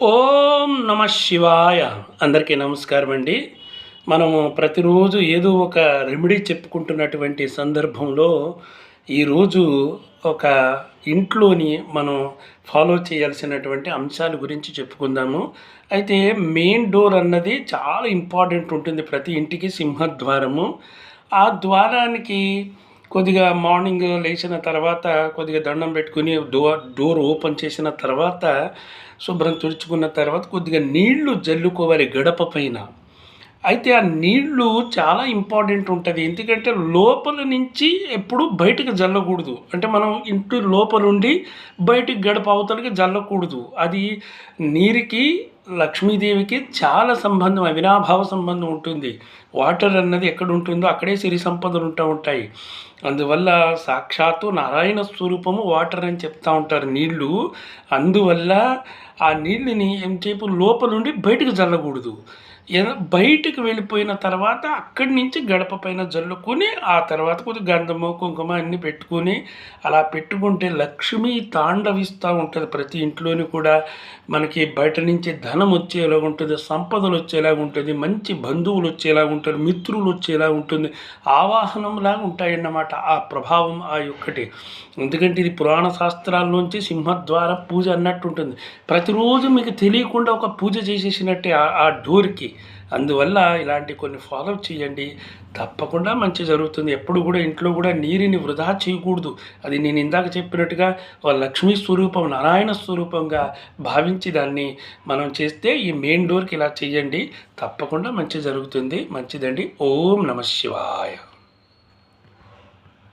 ఓం నమ శివాయ. అందరికీ నమస్కారం అండి. మనము ప్రతిరోజు ఏదో ఒక రెమెడీ చెప్పుకుంటున్నటువంటి సందర్భంలో ఈరోజు ఒక ఇంట్లోని మనం ఫాలో చేయాల్సినటువంటి అంశాల గురించి చెప్పుకుందాము. అయితే మెయిన్ డోర్ అన్నది చాలా ఇంపార్టెంట్ ఉంటుంది ప్రతి ఇంటికి సింహద్వారము. ఆ ద్వారానికి కొద్దిగా మార్నింగ్ లేచిన తర్వాత కొద్దిగా దండం పెట్టుకుని డోర్ డోర్ ఓపెన్ చేసిన తర్వాత శుభ్రం తుడుచుకున్న తర్వాత కొద్దిగా నీళ్ళు జల్లుకోవాలి గడప పైన. అయితే ఆ నీళ్ళు చాలా ఇంపార్టెంట్ ఉంటుంది. ఎందుకంటే లోపల నుంచి ఎప్పుడు బయటకు జల్లకూడదు. అంటే మనం ఇంటి లోపలుండి బయటికి గడప అవతలకి జల్లకూడదు. అది నీరుకి లక్ష్మీదేవికి చాలా సంబంధం అవినాభావ సంబంధం ఉంటుంది. వాటర్ అన్నది ఎక్కడ ఉంటుందో అక్కడే సిరి సంపదలు ఉంటూ ఉంటాయి. అందువల్ల సాక్షాత్తు నారాయణ స్వరూపము వాటర్ అని చెప్తా ఉంటారు నీళ్ళు. అందువల్ల ఆ నీళ్ళని ఎంతసేపు లోపలుండి బయటకు జల్లకూడదు. ఎర బయటకు వెళ్ళిపోయిన తర్వాత అక్కడి నుంచి గడప పైన జల్లుకొని ఆ తర్వాత కొద్ది గంధము కుంకుమ అన్నీ పెట్టుకొని అలా పెట్టుకుంటే లక్ష్మి తాండవిస్తూ ఉంటుంది ప్రతి ఇంట్లోని కూడా. మనకి బయట నుంచి ధనం వచ్చేలాగా ఉంటుంది సంపదలు వచ్చేలాగా ఉంటుంది మంచి బంధువులు వచ్చేలాగా ఉంటారు మిత్రులు వచ్చేలాగా ఉంటుంది ఆవాహనంలాగా ఉంటాయన్నమాట ఆ ప్రభావం ఆ యొక్కటి ఎందుకంటే ఇది పురాణ శాస్త్రాల్లోంచి సింహద్వార పూజ అన్నట్టు ఉంటుంది. ప్రతిరోజు మీకు తెలియకుండా ఒక పూజ చేసేసినట్టే ఆ- ఆ డోర్కి. అందువల్ల ఇలాంటి కొన్ని ఫాలో చేయండి. తప్పకుండా మంచి జరుగుతుంది. ఎప్పుడు కూడా ఇంట్లో కూడా నీరుని వృధా చేయకూడదు. అది నేను ఇందాక చెప్పినట్టుగా లక్ష్మీ స్వరూపం నారాయణ స్వరూపంగా భావించి దాన్ని మనం చేస్తే ఈ మెయిన్ డోర్కి ఇలా చేయండి. తప్పకుండా మంచి జరుగుతుంది. మంచిదండి. ఓం నమ శివాయ.